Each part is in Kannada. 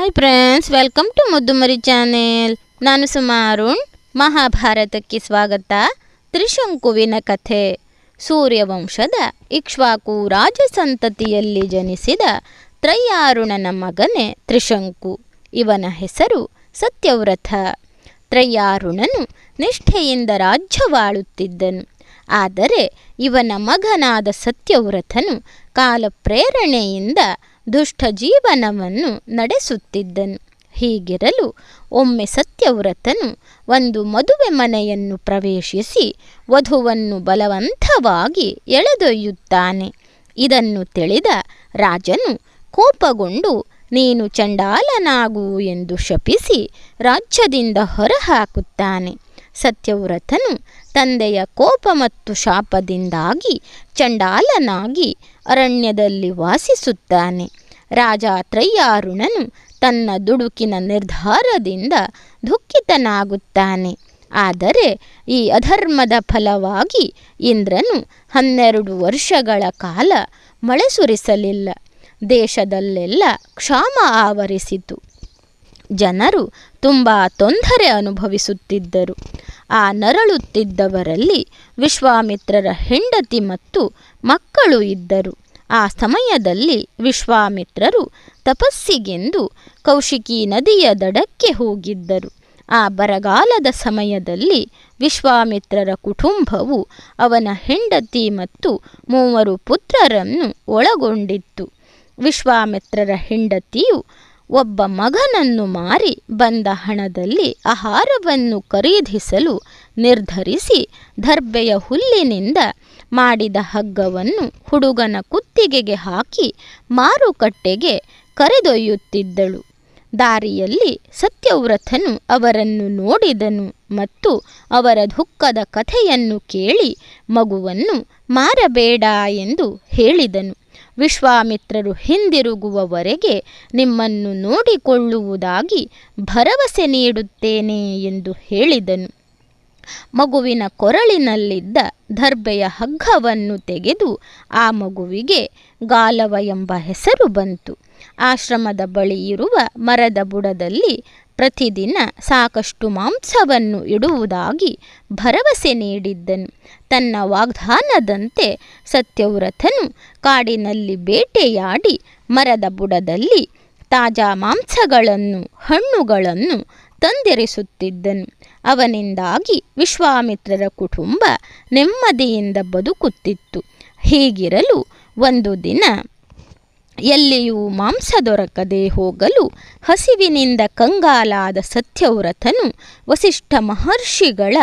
Hi friends welcome to Muddumari channel ನಾನು ಸುಮಾರುಣ್ ಮಹಾಭಾರತಕ್ಕೆ ಸ್ವಾಗತ. ತ್ರಿಶಂಕುವಿನ ಕಥೆ. ಸೂರ್ಯವಂಶದ ಇಕ್ಷ್ವಾಕು ರಾಜಸಂತತಿಯಲ್ಲಿ ಜನಿಸಿದ ತ್ರಯ್ಯಾರುಣನ ಮಗನೇ ತ್ರಿಶಂಕು. ಇವನ ಹೆಸರು ಸತ್ಯವ್ರತ ತ್ರಯ್ಯಾರುಣನು ನಿಷ್ಠೆಯಿಂದ ರಾಜ್ಯವಾಳುತ್ತಿದ್ದನು. ಆದರೆ ಇವನ ಮಗನಾದ ಸತ್ಯವ್ರತನು ಕಾಲಪ್ರೇರಣೆಯಿಂದ ದುಷ್ಟ ಜೀವನವನ್ನು ನಡೆಸುತ್ತಿದ್ದನು. ಹೀಗಿರಲು ಒಮ್ಮೆ ಸತ್ಯವ್ರತನು ಒಂದು ಮದುವೆ ಮನೆಯನ್ನು ಪ್ರವೇಶಿಸಿ ವಧುವನ್ನು ಬಲವಂತವಾಗಿ ಎಳೆದೊಯ್ಯುತ್ತಾನೆ. ಇದನ್ನು ತಿಳಿದ ರಾಜನು ಕೋಪಗೊಂಡು, ನೀನು ಚಂಡಾಲನಾಗು ಎಂದು ಶಪಿಸಿ ರಾಜ್ಯದಿಂದ ಹೊರಹಾಕುತ್ತಾನೆ. ಸತ್ಯವ್ರತನು ತಂದೆಯ ಕೋಪ ಮತ್ತು ಶಾಪದಿಂದಾಗಿ ಚಂಡಾಲನಾಗಿ ಅರಣ್ಯದಲ್ಲಿ ವಾಸಿಸುತ್ತಾನೆ. ರಾಜ ತ್ರಯ್ಯಾರುಣನು ತನ್ನ ದುಡುಕಿನ ನಿರ್ಧಾರದಿಂದ ದುಃಖಿತನಾಗುತ್ತಾನೆ. ಆದರೆ ಈ ಅಧರ್ಮದ ಫಲವಾಗಿ ಇಂದ್ರನು ಹನ್ನೆರಡು ವರ್ಷಗಳ ಕಾಲ ಮಳೆ ಸುರಿಸಲಿಲ್ಲ. ದೇಶದಲ್ಲೆಲ್ಲ ಕ್ಷಾಮ ಆವರಿಸಿತು. ಜನರು ತುಂಬ ತೊಂದರೆ ಅನುಭವಿಸುತ್ತಿದ್ದರು. ಆ ನರಳುತ್ತಿದ್ದವರಲ್ಲಿ ವಿಶ್ವಾಮಿತ್ರರ ಹೆಂಡತಿ ಮತ್ತು ಮಕ್ಕಳು ಇದ್ದರು. ಆ ಸಮಯದಲ್ಲಿ ವಿಶ್ವಾಮಿತ್ರರು ತಪಸ್ಸಿಗೆಂದು ಕೌಶಿಕಿ ನದಿಯ ದಡಕ್ಕೆ ಹೋಗಿದ್ದರು. ಆ ಬರಗಾಲದ ಸಮಯದಲ್ಲಿ ವಿಶ್ವಾಮಿತ್ರರ ಕುಟುಂಬವು ಅವನ ಹೆಂಡತಿ ಮತ್ತು ಮೂವರು ಪುತ್ರರನ್ನು ಒಳಗೊಂಡಿತ್ತು. ವಿಶ್ವಾಮಿತ್ರರ ಹೆಂಡತಿಯು ಒಬ್ಬ ಮಗನನ್ನು ಮಾರಿ ಬಂದ ಹಣದಲ್ಲಿ ಆಹಾರವನ್ನು ಖರೀದಿಸಲು ನಿರ್ಧರಿಸಿ ದರ್ಬೆಯ ಹುಲ್ಲಿನಿಂದ ಮಾಡಿದ ಹಗ್ಗವನ್ನು ಹುಡುಗನ ಕುತ್ತಿಗೆಗೆ ಹಾಕಿ ಮಾರುಕಟ್ಟೆಗೆ ಕರೆದೊಯ್ಯುತ್ತಿದ್ದಳು. ದಾರಿಯಲ್ಲಿ ಸತ್ಯವ್ರತನು ಅವರನ್ನು ನೋಡಿದನು ಮತ್ತು ಅವರ ದುಃಖದ ಕಥೆಯನ್ನು ಕೇಳಿ ಮಗುವನ್ನು ಮಾರಬೇಡ ಎಂದು ಹೇಳಿದನು. ವಿಶ್ವಾಮಿತ್ರರು ಹಿಂದಿರುಗುವವರೆಗೆ ನಿಮ್ಮನ್ನು ನೋಡಿಕೊಳ್ಳುವುದಾಗಿ ಭರವಸೆ ನೀಡುತ್ತೇನೆ ಎಂದು ಹೇಳಿದನು. ಮಗುವಿನ ಕೊರಳಿನಲ್ಲಿದ್ದ ದರ್ಬೆಯ ಹಗ್ಗವನ್ನು ತೆಗೆದು ಆ ಮಗುವಿಗೆ ಗಾಲವ ಎಂಬ ಹೆಸರು ಬಂತು. ಆಶ್ರಮದ ಬಳಿ ಇರುವ ಮರದ ಬುಡದಲ್ಲಿ ಪ್ರತಿದಿನ ಸಾಕಷ್ಟು ಮಾಂಸವನ್ನು ಇಡುವುದಾಗಿ ಭರವಸೆ ನೀಡಿದ್ದನು. ತನ್ನ ವಾಗ್ದಾನದಂತೆ ಸತ್ಯವ್ರತನು ಕಾಡಿನಲ್ಲಿ ಬೇಟೆಯಾಡಿ ಮರದ ಬುಡದಲ್ಲಿ ತಾಜಾ ಮಾಂಸಗಳನ್ನು, ಹಣ್ಣುಗಳನ್ನು ತಂದಿರಿಸುತ್ತಿದ್ದನು. ಅವನಿಂದಾಗಿ ವಿಶ್ವಾಮಿತ್ರರ ಕುಟುಂಬ ನೆಮ್ಮದಿಯಿಂದ ಬದುಕುತ್ತಿತ್ತು. ಹೀಗಿರಲು ಒಂದು ದಿನ ಎಲ್ಲಿಯೂ ಮಾಂಸ ದೊರಕದೆ ಹೋಗಲು ಹಸಿವಿನಿಂದ ಕಂಗಾಲಾದ ಸತ್ಯವ್ರತನು ವಸಿಷ್ಠ ಮಹರ್ಷಿಗಳ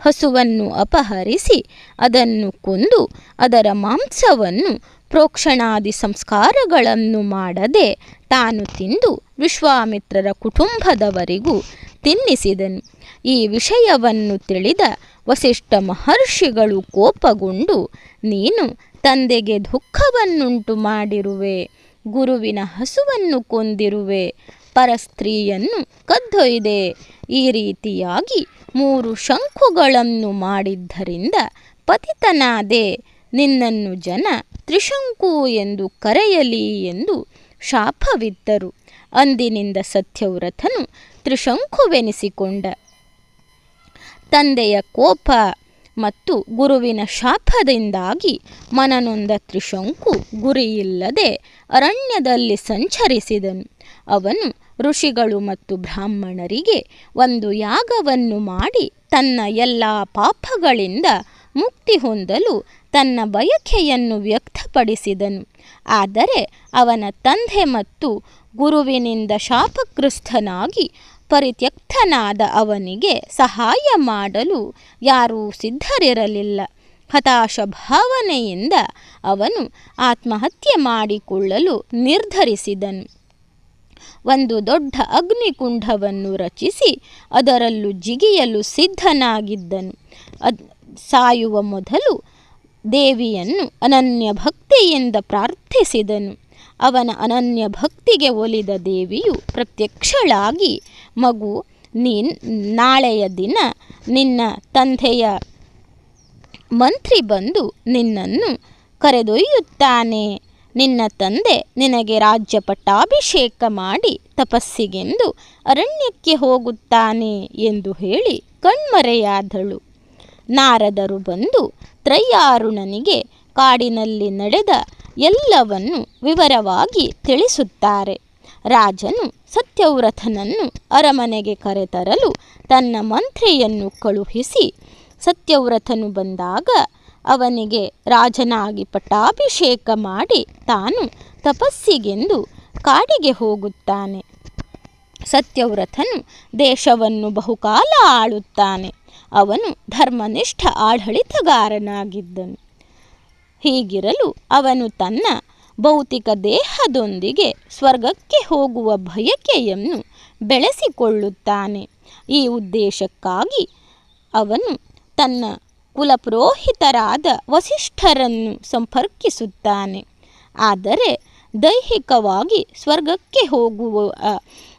ಹಸುವನ್ನು ಅಪಹರಿಸಿ ಅದನ್ನು ಕೊಂದು ಅದರ ಮಾಂಸವನ್ನು ಪ್ರೋಕ್ಷಣಾದಿ ಸಂಸ್ಕಾರಗಳನ್ನು ಮಾಡದೆ ತಾನು ತಿಂದು ವಿಶ್ವಾಮಿತ್ರರ ಕುಟುಂಬದವರಿಗೂ ತಿನ್ನಿಸಿದನು. ಈ ವಿಷಯವನ್ನು ತಿಳಿದ ವಸಿಷ್ಠ ಮಹರ್ಷಿಗಳು ಕೋಪಗೊಂಡು, ನೀನು ತಂದೆಗೆ ದುಃಖವನ್ನುಂಟು ಮಾಡಿರುವೆ, ಗುರುವಿನ ಹಸುವನ್ನು ಕೊಂದಿರುವೆ. ಪರಸ್ತ್ರೀಯನ್ನು ಕದ್ದೊಯ್ದೆ. ಈ ರೀತಿಯಾಗಿ ಮೂರು ಶಂಕುಗಳನ್ನು ಮಾಡಿದ್ದರಿಂದ ಪತಿತನಾದೆ. ನಿನ್ನನ್ನು ಜನ ತ್ರಿಶಂಕು ಎಂದು ಕರೆಯಲಿ ಎಂದು ಶಾಪವಿದ್ದರು. ಅಂದಿನಿಂದ ಸತ್ಯವ್ರತನು ತ್ರಿಶಂಕುವೆನಿಸಿಕೊಂಡ ತಂದೆಯ ಕೋಪ ಮತ್ತು ಗುರುವಿನ ಶಾಪದಿಂದಾಗಿ ಮನನೊಂದ ತ್ರಿಶಂಕು ಗುರಿಯಿಲ್ಲದೆ ಅರಣ್ಯದಲ್ಲಿ ಸಂಚರಿಸಿದನು. ಅವನು ಋಷಿಗಳು ಮತ್ತು ಬ್ರಾಹ್ಮಣರಿಗೆ ಒಂದು ಯಾಗವನ್ನು ಮಾಡಿ ತನ್ನ ಎಲ್ಲ ಪಾಪಗಳಿಂದ ಮುಕ್ತಿ ಹೊಂದಲು ತನ್ನ ಬಯಕೆಯನ್ನು ವ್ಯಕ್ತಪಡಿಸಿದನು. ಆದರೆ ಅವನ ತಂದೆ ಮತ್ತು ಗುರುವಿನಿಂದ ಶಾಪಗ್ರಸ್ತನಾಗಿ ಪರಿತ್ಯಕ್ತನಾದ ಅವನಿಗೆ ಸಹಾಯ ಮಾಡಲು ಯಾರೂ ಸಿದ್ಧರಿರಲಿಲ್ಲ. ಹತಾಶ ಭಾವನೆಯಿಂದ ಅವನು ಆತ್ಮಹತ್ಯೆ ಮಾಡಿಕೊಳ್ಳಲು ನಿರ್ಧರಿಸಿದನು. ಒಂದು ದೊಡ್ಡ ಅಗ್ನಿಕುಂಡವನ್ನು ರಚಿಸಿ ಅದರಲ್ಲೂ ಜಿಗಿಯಲು ಸಿದ್ಧನಾಗಿದ್ದನು. ಅದ್ ಸಾಯುವ ಮೊದಲು ದೇವಿಯನ್ನು ಅನನ್ಯ ಭಕ್ತಿಯಿಂದ ಪ್ರಾರ್ಥಿಸಿದನು. ಅವನ ಅನನ್ಯ ಭಕ್ತಿಗೆ ಒಲಿದ ದೇವಿಯು ಪ್ರತ್ಯಕ್ಷಳಾಗಿ, ಮಗು, ನೀನ್ ನಾಳೆಯ ದಿನ ನಿನ್ನ ತಂದೆಯ ಮಂತ್ರಿ ಬಂದು ನಿನ್ನನ್ನು ಕರೆದೊಯ್ಯುತ್ತಾನೆ. ನಿನ್ನ ತಂದೆ ನಿನಗೆ ರಾಜ್ಯ ಪಟ್ಟಾಭಿಷೇಕ ಮಾಡಿ ತಪಸ್ಸಿಗೆಂದು ಅರಣ್ಯಕ್ಕೆ ಹೋಗುತ್ತಾನೆ ಎಂದು ಹೇಳಿ ಕಣ್ಮರೆಯಾದಳು. ನಾರದರು ಬಂದು ತ್ರಯ್ಯಾರುಣನಿಗೆ ಕಾಡಿನಲ್ಲಿ ನಡೆದ ಎಲ್ಲವನ್ನು ವಿವರವಾಗಿ ತಿಳಿಸುತ್ತಾರೆ. ರಾಜನು ಸತ್ಯವ್ರತನನ್ನು ಅರಮನೆಗೆ ಕರೆತರಲು ತನ್ನ ಮಂತ್ರಿಯನ್ನು ಕಳುಹಿಸಿ, ಸತ್ಯವ್ರತನು ಬಂದಾಗ ಅವನಿಗೆ ರಾಜನಾಗಿ ಪಟ್ಟಾಭಿಷೇಕ ಮಾಡಿ ತಾನು ತಪಸ್ಸಿಗೆಂದು ಕಾಡಿಗೆ ಹೋಗುತ್ತಾನೆ. ಸತ್ಯವ್ರತನು ದೇಶವನ್ನು ಬಹುಕಾಲ ಆಳುತ್ತಾನೆ. ಅವನು ಧರ್ಮನಿಷ್ಠ ಆಡಳಿತಗಾರನಾಗಿದ್ದನು. ಹೀಗಿರಲು ಅವನು ತನ್ನ ಭೌತಿಕ ದೇಹದೊಂದಿಗೆ ಸ್ವರ್ಗಕ್ಕೆ ಹೋಗುವ ಬಯಕೆಯನ್ನು ಬೆಳೆಸಿಕೊಳ್ಳುತ್ತಾನೆ. ಈ ಉದ್ದೇಶಕ್ಕಾಗಿ ಅವನು ತನ್ನ ಕುಲಪುರೋಹಿತರಾದ ವಸಿಷ್ಠರನ್ನು ಸಂಪರ್ಕಿಸುತ್ತಾನೆ. ಆದರೆ ದೈಹಿಕವಾಗಿ ಸ್ವರ್ಗಕ್ಕೆ ಹೋಗುವ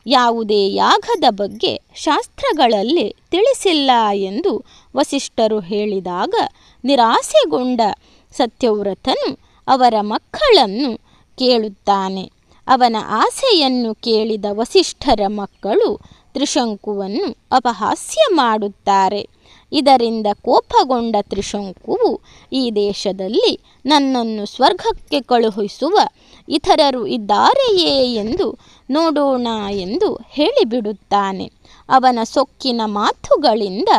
ಯಾವುದೇ ಯಾಗದ ಬಗ್ಗೆ ಶಾಸ್ತ್ರಗಳಲ್ಲಿ ತಿಳಿಸಿಲ್ಲ ಎಂದು ವಸಿಷ್ಠರು ಹೇಳಿದಾಗ ನಿರಾಸೆಗೊಂಡ ಸತ್ಯವ್ರತನು ಅವರ ಮಕ್ಕಳನ್ನು ಕೇಳುತ್ತಾನೆ. ಅವನ ಆಸೆಯನ್ನು ಕೇಳಿದ ವಸಿಷ್ಠರ ಮಕ್ಕಳು ತ್ರಿಶಂಕುವನ್ನು ಅಪಹಾಸ್ಯ ಮಾಡುತ್ತಾರೆ. ಇದರಿಂದ ಕೋಪಗೊಂಡ ತ್ರಿಶಂಕುವು ಈ ದೇಶದಲ್ಲಿ ನನ್ನನ್ನು ಸ್ವರ್ಗಕ್ಕೆ ಕಳುಹಿಸುವ ಇತರರು ಇದ್ದಾರೆಯೇ ಎಂದು ನೋಡೋಣ ಎಂದು ಹೇಳಿಬಿಡುತ್ತಾನೆ. ಅವನ ಸೊಕ್ಕಿನ ಮಾತುಗಳಿಂದ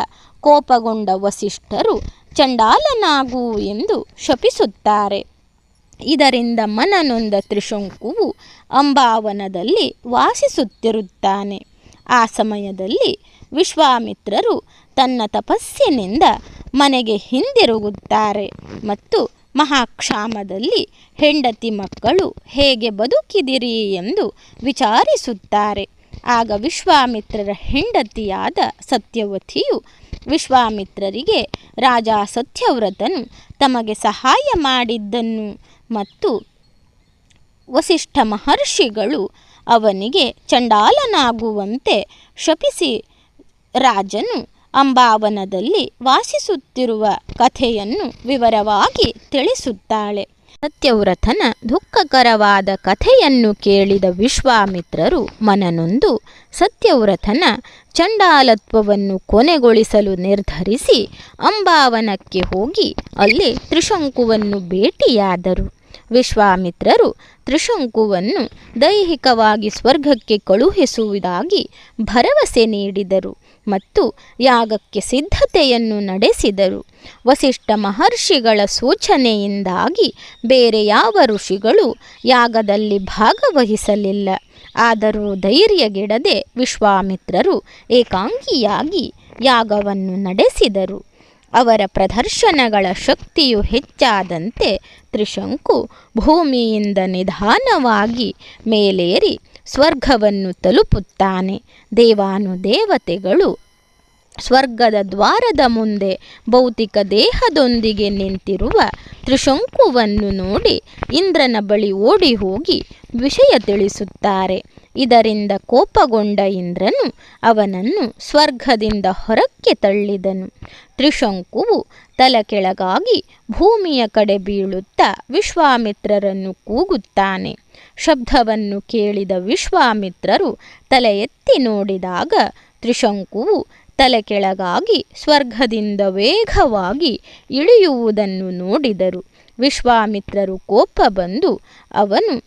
ಕೋಪಗೊಂಡ ವಸಿಷ್ಠರು ಚಂಡಾಲನಾಗು ಎಂದು ಶಪಿಸುತ್ತಾರೆ. ಇದರಿಂದ ಮನನೊಂದ ತ್ರಿಶಂಕುವು ಅಂಬಾವನದಲ್ಲಿ ವಾಸಿಸುತ್ತಿರುತ್ತಾನೆ. ಆ ಸಮಯದಲ್ಲಿ ವಿಶ್ವಾಮಿತ್ರರು ತನ್ನ ತಪಸ್ಸಿನಿಂದ ಮನೆಗೆ ಹಿಂದಿರುಗುತ್ತಾರೆ ಮತ್ತು ಮಹಾಕ್ಷಾಮದಲ್ಲಿ ಹೆಂಡತಿ ಮಕ್ಕಳು ಹೇಗೆ ಬದುಕಿದಿರಿ ಎಂದು ವಿಚಾರಿಸುತ್ತಾರೆ. ಆಗ ವಿಶ್ವಾಮಿತ್ರರ ಹೆಂಡತಿಯಾದ ಸತ್ಯವತಿಯು ವಿಶ್ವಾಮಿತ್ರರಿಗೆ ರಾಜ ಸತ್ಯವ್ರತನು ತಮಗೆ ಸಹಾಯ ಮಾಡಿದ್ದನ್ನು ಮತ್ತು ವಸಿಷ್ಠ ಮಹರ್ಷಿಗಳು ಅವನಿಗೆ ಚಂಡಾಲನಾಗುವಂತೆ ಶಪಿಸಿ ರಾಜನು ಅಂಬಾವನದಲ್ಲಿ ವಾಸಿಸುತ್ತಿರುವ ಕಥೆಯನ್ನು ವಿವರವಾಗಿ ತಿಳಿಸುತ್ತಾಳೆ. ಸತ್ಯವ್ರತನ ದುಃಖಕರವಾದ ಕಥೆಯನ್ನು ಕೇಳಿದ ವಿಶ್ವಾಮಿತ್ರರು ಮನನೊಂದು ಸತ್ಯವ್ರತನ ಚಂಡಾಲತ್ವವನ್ನು ಕೊನೆಗೊಳಿಸಲು ನಿರ್ಧರಿಸಿ ಅಂಬಾವನಕ್ಕೆ ಹೋಗಿ ಅಲ್ಲಿ ತ್ರಿಶಂಕುವನ್ನು ಭೇಟಿಯಾದರು. ವಿಶ್ವಾಮಿತ್ರರು ತ್ರಿಶಂಕುವನ್ನು ದೈಹಿಕವಾಗಿ ಸ್ವರ್ಗಕ್ಕೆ ಕಳುಹಿಸುವುದಾಗಿ ಭರವಸೆ ನೀಡಿದರು ಮತ್ತು ಯಾಗಕ್ಕೆ ಸಿದ್ಧತೆಯನ್ನು ನಡೆಸಿದರು. ವಸಿಷ್ಠ ಮಹರ್ಷಿಗಳ ಸೂಚನೆಯಿಂದಾಗಿ ಬೇರೆ ಯಾವ ಋಷಿಗಳು ಯಾಗದಲ್ಲಿ ಭಾಗವಹಿಸಲಿಲ್ಲ. ಆದರೂ ಧೈರ್ಯಗೆಡದೆ ವಿಶ್ವಾಮಿತ್ರರು ಏಕಾಂಗಿಯಾಗಿ ಯಾಗವನ್ನು ನಡೆಸಿದರು. ಅವರ ಪ್ರದರ್ಶನಗಳ ಶಕ್ತಿಯು ಹೆಚ್ಚಾದಂತೆ ತ್ರಿಶಂಕು ಭೂಮಿಯಿಂದ ನಿಧಾನವಾಗಿ ಮೇಲೇರಿ ಸ್ವರ್ಗವನ್ನು ತಲುಪುತ್ತಾನೆ. ದೇವಾನುದೇವತೆಗಳು ಸ್ವರ್ಗದ ದ್ವಾರದ ಮುಂದೆ ಭೌತಿಕ ದೇಹದೊಂದಿಗೆ ನಿಂತಿರುವ ತ್ರಿಶಂಕುವನ್ನು ನೋಡಿ ಇಂದ್ರನ ಬಳಿ ಓಡಿ ಹೋಗಿ ವಿಷಯ ತಿಳಿಸುತ್ತಾರೆ. ಇದರಿಂದ ಕೋಪಗೊಂಡ ಇಂದ್ರನು ಅವನನ್ನು ಸ್ವರ್ಗದಿಂದ ಹೊರಕ್ಕೆ ತಳ್ಳಿದನು. ತ್ರಿಶಂಕುವು ತಲೆಕೆಳಗಾಗಿ ಭೂಮಿಯ ಕಡೆ ಬೀಳುತ್ತಾ ವಿಶ್ವಾಮಿತ್ರರನ್ನು ಕೂಗುತ್ತಾನೆ. ಶಬ್ದವನ್ನು ಕೇಳಿದ ವಿಶ್ವಾಮಿತ್ರರು ತಲೆ ಎತ್ತಿ ನೋಡಿದಾಗ ತ್ರಿಶಂಕುವು ತಲೆ ಕೆಳಗಾಗಿ ಸ್ವರ್ಗದಿಂದ ವೇಗವಾಗಿ ಇಳಿಯುವುದನ್ನು ನೋಡಿದರು. ವಿಶ್ವಾಮಿತ್ರರು ಕೋಪ ಬಂದು, ಅವನು,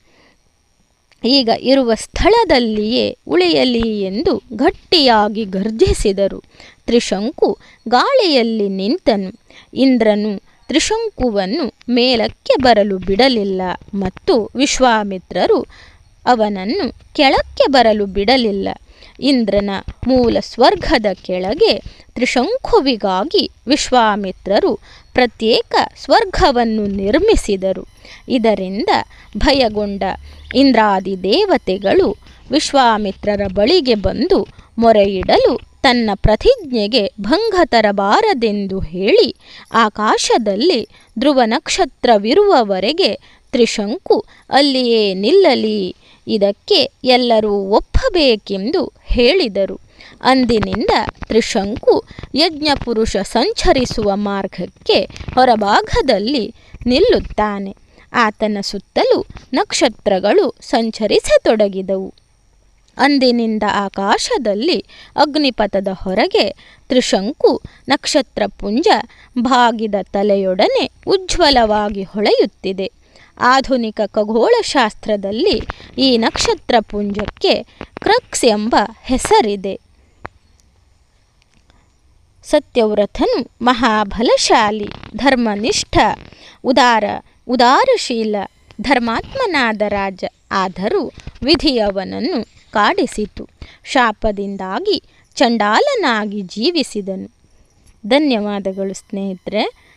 ಈಗ ಇರುವ ಸ್ಥಳದಲ್ಲಿಯೇ ಉಳಿಯಲಿ ಎಂದು ಗಟ್ಟಿಯಾಗಿ ಗರ್ಜಿಸಿದರು. ತ್ರಿಶಂಕು ಗಾಳಿಯಲ್ಲಿ ನಿಂತನು. ಇಂದ್ರನು ತ್ರಿಶಂಕುವನ್ನು ಮೇಲಕ್ಕೆ ಬರಲು ಬಿಡಲಿಲ್ಲ ಮತ್ತು ವಿಶ್ವಾಮಿತ್ರರು ಅವನನ್ನು ಕೆಳಕ್ಕೆ ಬರಲು ಬಿಡಲಿಲ್ಲ. ಇಂದ್ರನ ಮೂಲ ಸ್ವರ್ಗದ ಕೆಳಗೆ ತ್ರಿಶಂಕುವಿಗಾಗಿ ವಿಶ್ವಾಮಿತ್ರರು ಪ್ರತ್ಯೇಕ ಸ್ವರ್ಗವನ್ನು ನಿರ್ಮಿಸಿದರು. ಇದರಿಂದ ಭಯಗೊಂಡ ಇಂದ್ರಾದಿ ದೇವತೆಗಳು ವಿಶ್ವಾಮಿತ್ರರ ಬಳಿಗೆ ಬಂದು ಮೊರೆಯಿಡಲು ತನ್ನ ಪ್ರತಿಜ್ಞೆಗೆ ಭಂಗ ತರಬಾರದೆಂದು ಹೇಳಿ ಆಕಾಶದಲ್ಲಿ ಧ್ರುವ ನಕ್ಷತ್ರವಿರುವವರೆಗೆ ತ್ರಿಶಂಕು ಅಲ್ಲಿಯೇ ನಿಲ್ಲಲಿ. ಇದಕ್ಕೆ ಎಲ್ಲರೂ ಒಪ್ಪಬೇಕೆಂದು ಹೇಳಿದರು. ಅಂದಿನಿಂದ ತ್ರಿಶಂಕು ಯಜ್ಞಪುರುಷ ಸಂಚರಿಸುವ ಮಾರ್ಗಕ್ಕೆ ಹೊರಭಾಗದಲ್ಲಿ ನಿಲ್ಲುತ್ತಾನೆ. ಆತನ ಸುತ್ತಲೂ ನಕ್ಷತ್ರಗಳು ಸಂಚರಿಸತೊಡಗಿದವು. ಅಂದಿನಿಂದ ಆಕಾಶದಲ್ಲಿ ಅಗ್ನಿಪಥದ ಹೊರಗೆ ತ್ರಿಶಂಕು ನಕ್ಷತ್ರಪುಂಜ ಭಾಗಿದ ತಲೆಯೊಡನೆ ಉಜ್ವಲವಾಗಿ ಹೊಳೆಯುತ್ತಿದೆ. ಆಧುನಿಕ ಖಗೋಳಶಾಸ್ತ್ರದಲ್ಲಿ ಈ ನಕ್ಷತ್ರಪುಂಜಕ್ಕೆ ಕ್ರಕ್ಸ್ ಎಂಬ ಹೆಸರಿದೆ. ಸತ್ಯವ್ರತನು ಮಹಾಬಲಶಾಲಿ, ಧರ್ಮನಿಷ್ಠ, ಉದಾರ, ಉದಾರಶೀಲ, ಧರ್ಮಾತ್ಮನಾದ ರಾಜ. ಆದರೂ ವಿಧಿಯವನನ್ನು ಕಾಡಿಸಿತು. ಶಾಪದಿಂದಾಗಿ ಚಂಡಾಲನಾಗಿ ಜೀವಿಸಿದನು. ಧನ್ಯವಾದಗಳು ಸ್ನೇಹಿತರೆ.